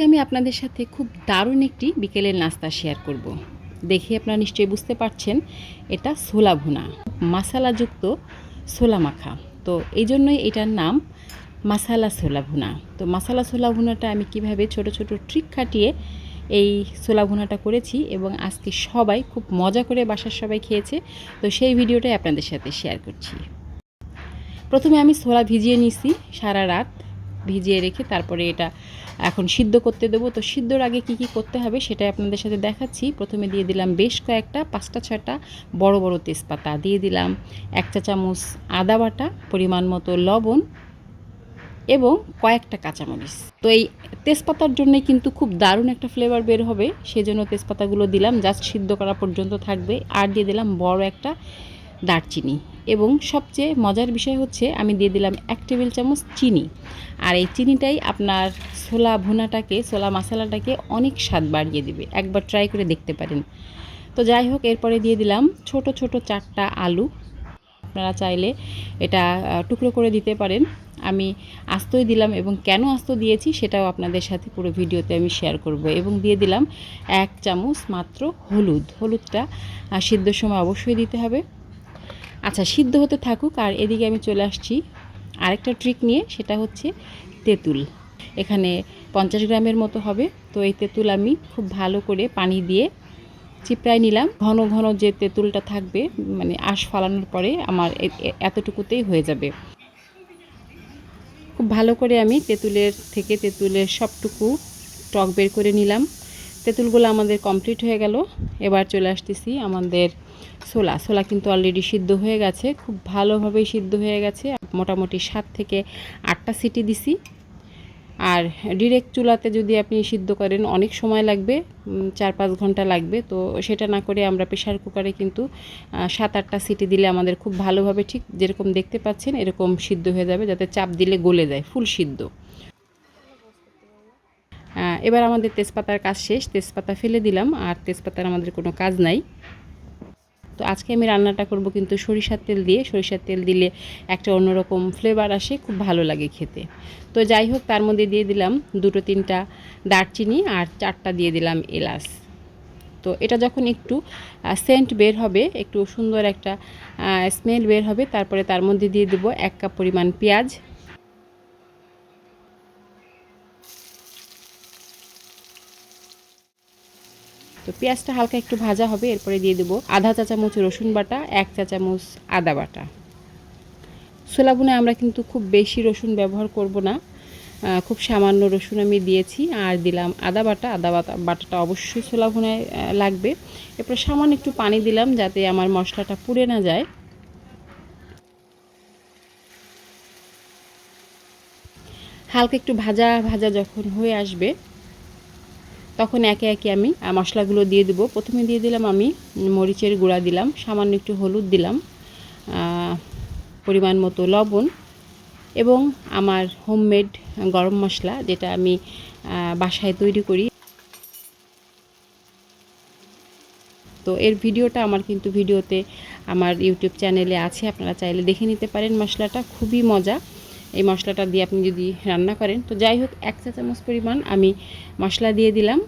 আজকে আমি আপনাদের সাথে খুব দারুণ একটি বিকেলের নাস্তা শেয়ার করব। দেখে আপনারা নিশ্চয়ই বুঝতে পারছেন, এটা ছোলা ভুনা, মশালাযুক্ত ছোলা মাখা। তো এই জন্যই এটার নাম মাসালা ছোলা ভুনা। তো মাসালা ছোলা ভুনাটা আমি কীভাবে ছোট ছোট ট্রিক খাটিয়ে এই ছোলা ভুনাটা করেছি এবং আজকে সবাই খুব মজা করে বাসার সবাই খেয়েছে, তো সেই ভিডিওটাই আপনাদের সাথে শেয়ার করছি। প্রথমে আমি ছোলা ভিজিয়ে নিছি সারা রাত। ভিজিয়ে রেখে তারপরে এটা এখন সিদ্ধ করতে দেবো। তো সিদ্ধর আগে কি কি করতে হবে সেটাই আপনাদের সাথে দেখাচ্ছি। প্রথমে দিয়ে দিলাম বেশ কয়েকটা, পাঁচটা, ছয়টা বড় বড় তেজপাতা। দিয়ে দিলাম এক চা চামচ আদা বাটা, পরিমাণ মতো লবণ এবং কয়েকটা কাঁচামরিচ। তো এই তেজপাতার জন্য কিন্তু খুব দারুণ একটা ফ্লেভার বের হবে। সেজন্য তেজপাতাগুলো দিলাম জাস্ট সিদ্ধ করা পর্যন্ত থাকবে। আর দিয়ে দিলাম বড় একটা দারচিনি। এবং সবচেয়ে মজার বিষয় হচ্ছে আমি দিয়ে দিলাম এক টেবিল চামচ চিনি। আর এই চিনিটাই আপনার ছোলা ভুনাটাকে, ছোলা মশলাটাকে অনেক স্বাদ বাড়িয়ে দিবে। একবার ট্রাই করে দেখতে পারেন। তো যাই হোক, এরপরে দিয়ে দিলাম ছোট ছোট চারটা আলু। আপনারা চাইলে এটা টুকরো করে দিতে পারেন। আমি আস্তই দিলাম এবং কেন আস্ত দিয়েছি সেটাও আপনাদের সাথে পুরো ভিডিওতে আমি শেয়ার করব। এবং দিয়ে দিলাম এক চামচ মাত্র হলুদ। হলুদটা সিদ্ধ সময় অবশ্যই দিতে হবে। আচ্ছা সিদ্ধ হতে থাকুক, আর এদিকে আমি চলে আসছি। আরেকটা ট্রিক নিয়ে, সেটা হচ্ছে তেঁতুল। এখানে পঞ্চাশ গ্রামের মতো হবে। তো এই তেঁতুল আমি খুব ভালো করে পানি দিয়ে চিপড়ায় নিলাম। ঘন ঘন যে তেঁতুলটা থাকবে মানে আঁশ ফালানোর পরে আমার এতটুকুতেই হয়ে যাবে। খুব ভালো করে আমি তেঁতুলের থেকে তেঁতুলের সবটুকু টক বের করে নিলাম। তেঁতুলগুলো আমাদের কমপ্লিট হয়ে গেল। এবার চলে আসতেছি আমাদের ছোলা। ছোলা কিন্তু অলরেডি সিদ্ধ হয়ে গেছে, খুব ভালোভাবেই সিদ্ধ হয়ে গেছে। মোটামুটি সাত থেকে আটটা সিটি দিছি। আর ডিরেক্ট চুলাতে যদি আপনি সিদ্ধ করেন, অনেক সময় লাগবে চার পাঁচ ঘণ্টা লাগবে। তো সেটা না করে আমরা প্রেশার কুকারে কিন্তু সাত আটটা সিটি দিলে আমাদের খুব ভালোভাবে ঠিক যেরকম দেখতে পাচ্ছেন, এরকম সিদ্ধ হয়ে যাবে যাতে চাপ দিলে গলে যায় ফুল সিদ্ধ। এবার আমাদের তেজপাতার কাজ শেষ। তেজপাতা ফেলে দিলাম, আর তেজপাতার আমাদের কোনো কাজ নাই। তো আজকে আমি রান্নাটা করব কিন্তু সরিষার তেল দিয়ে। সরিষার তেল দিলে একটা অন্যরকম ফ্লেভার আসে, খুব ভালো লাগে খেতে। তো যাই হোক, তার মধ্যে দিয়ে দিলাম দুটো তিনটা দারচিনি আর চারটা দিয়ে দিলাম এলাচ। তো এটা যখন একটু সেন্ট বের হবে, একটু সুন্দর একটা স্মেল বের হবে, তারপরে তার মধ্যে দিয়ে দেবো এক কাপ পরিমাণ পেঁয়াজ। তো পেঁয়াজটা হালকা একটু ভাজা হবে, এরপরে দিয়ে দেবো আধা চা চামচ রসুন বাটা, এক চা চামচ আদা বাটা। ছোলা বুনে আমরা কিন্তু খুব বেশি রসুন ব্যবহার করব না খুব সামান্য রসুন আমি দিয়েছি আর দিলাম আদা বাটা। আদা বাটা, বাটাটা অবশ্যই ছোলা লাগবে। এরপর সামান্য একটু পানি দিলাম যাতে আমার মশলাটা পুড়ে না যায়। হালকা একটু ভাজা ভাজা যখন হয়ে আসবে তখন একে একে আমি মশলাগুলো দিয়ে দেবো। প্রথমে দিয়ে দিলাম আমি মরিচের গুঁড়া দিলাম, সামান্য একটু হলুদ দিলাম পরিমাণ মতো লবণ এবং আমার হোমমেড গরম মশলা যেটা আমি বাসায় তৈরি করি। তো এর ভিডিওটা আমার কিন্তু ভিডিওতে আমার ইউটিউব চ্যানেলে আছে, আপনারা চাইলে দেখে নিতে পারেন মশলাটা, খুবই মজা। এই মশলাটা দিয়ে আপনি যদি রান্না করেন, তো যাই হোক, এক চা চামচ পরিমাণ আমি মশলা দিয়ে দিলাম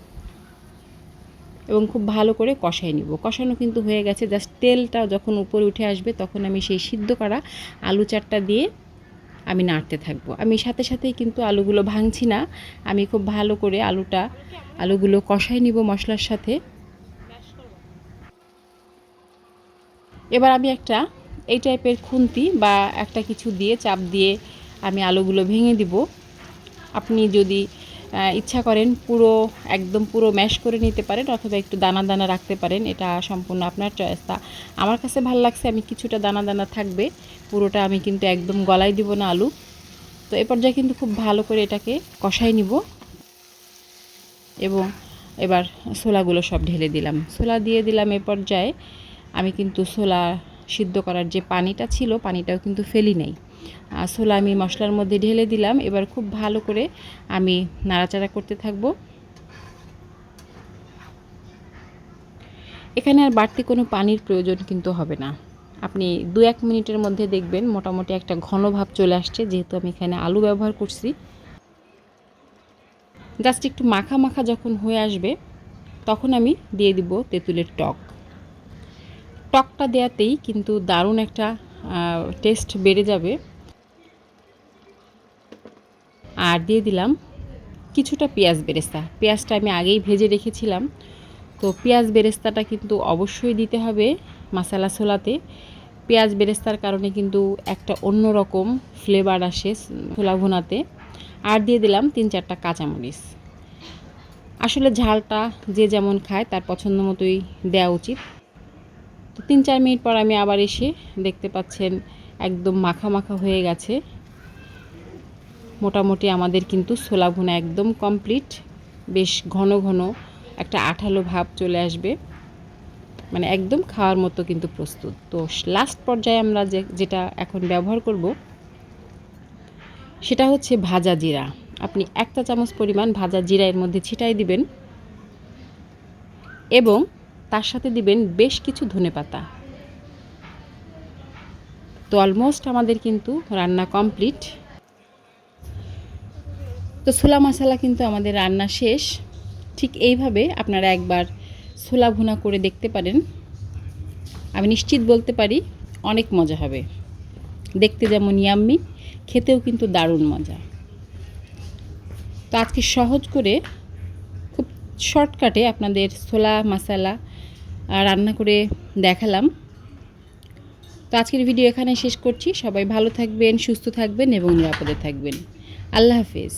এবং খুব ভালো করে কষাই নিব। কষানো কিন্তু হয়ে গেছে, জাস্ট তেলটা যখন উপরে উঠে আসবে তখন আমি সেই সিদ্ধ করা আলু চারটা দিয়ে আমি নাড়তে থাকব। আমি সাথে সাথেই কিন্তু আলুগুলো ভাঙছি না, আমি খুব ভালো করে আলুটা, আলুগুলো কষাই নিব মশলার সাথে। এবার আমি একটা, এই টাইপের খুন্তি বা একটা কিছু দিয়ে চাপ দিয়ে আমি আলুগুলো ভেঙে দিব। আপনি যদি ইচ্ছা করেন পুরো, একদম পুরো ম্যাশ করে নিতে পারেন অথবা একটু দানা দানা রাখতে পারেন, এটা সম্পূর্ণ আপনার চয়েস তা আমার কাছে ভালো লাগছে, আমি কিছুটা দানা দানা থাকবে, পুরোটা আমি কিন্তু একদম গলায় দিব না আলু। তো এ পর্যায়ে কিন্তু খুব ভালো করে এটাকে কষাই নিব। এবং এবার ছোলাগুলো সব ঢেলে দিলাম। ছোলা দিয়ে দিলাম এ পর্যায়ে, আমি কিন্তু ছোলা সিদ্ধ করার যে পানিটা ছিল, পানিটাও কিন্তু ফেলি নাই। ছোলা আমি মশলার মধ্যে ঢেলে দিলাম। এবার খুব ভালো করে আমি নাড়াচাড়া করতে থাকব। এখানে আর বাড়তি কোনো পানির প্রয়োজন কিন্তু হবে না। আপনি দু এক মিনিটের মধ্যে দেখবেন মোটামুটি একটা ঘন ভাব চলে আসছে, যেহেতু আমি এখানে আলু ব্যবহার করছি। জাস্ট একটু মাখা মাখা যখন হয়ে আসবে, তখন আমি দিয়ে দিব তেঁতুলের টক। টকটা দেওয়াতেই কিন্তু দারুণ একটা টেস্ট বেড়ে যাবে। আর দিয়ে দিলাম কিছুটা পেঁয়াজ বেরেস্তা। পেঁয়াজটা আমি আগেই ভেজে রেখেছিলাম। তো পেঁয়াজ বেরেস্তাটা কিন্তু অবশ্যই দিতে হবে মাসালা ছোলাতে। পেঁয়াজ বেরেস্তার কারণে কিন্তু একটা অন্য রকম ফ্লেভার আসে ছোলা ভুনাতে। আর দিয়ে দিলাম তিন চারটা কাঁচামরিচ। আসলে ঝালটা যে যেমন খায় তার পছন্দ মতোই দেওয়া উচিত। তো তিন চার মিনিট পর আমি আবার এসে দেখতে পাচ্ছেন একদম মাখা মাখা হয়ে গেছে। মোটামুটি আমাদের কিন্তু ছোলা ভুনা একদম কমপ্লিট বেশ ঘন ঘন একটা আঠালো ভাব চলে আসবে। মানে একদম খাওয়ার মতো কিন্তু প্রস্তুত। তো লাস্ট পর্যায়ে আমরা যে, যেটা এখন ব্যবহার করব, সেটা হচ্ছে ভাজা জিরা। আপনি একটা চামচ পরিমাণ ভাজা জিরা এর মধ্যে ছিটাই দিবেন এবং তার সাথে দিবেন বেশ কিছু ধনেপাতা তো অলমোস্ট আমাদের কিন্তু রান্না কমপ্লিট তো ছোলা মশলা কিন্তু আমাদের রান্না শেষ। ঠিক এইভাবে আপনারা একবার ছোলা ভুনা করে দেখতে পারেন। আমি নিশ্চিত বলতে পারি, অনেক মজা হবে। দেখতে যেমন ইয়াম্মি, খেতেও কিন্তু দারুণ মজা। তো আজকে সহজ করে খুব শর্টকাটে আপনাদের ছোলা মশালা রান্না করে দেখালাম। তো আজকের ভিডিও এখানে শেষ করছি। সবাই ভালো থাকবেন, সুস্থ থাকবেন এবং নিরাপদে থাকবেন। আল্লাহ হাফিজ।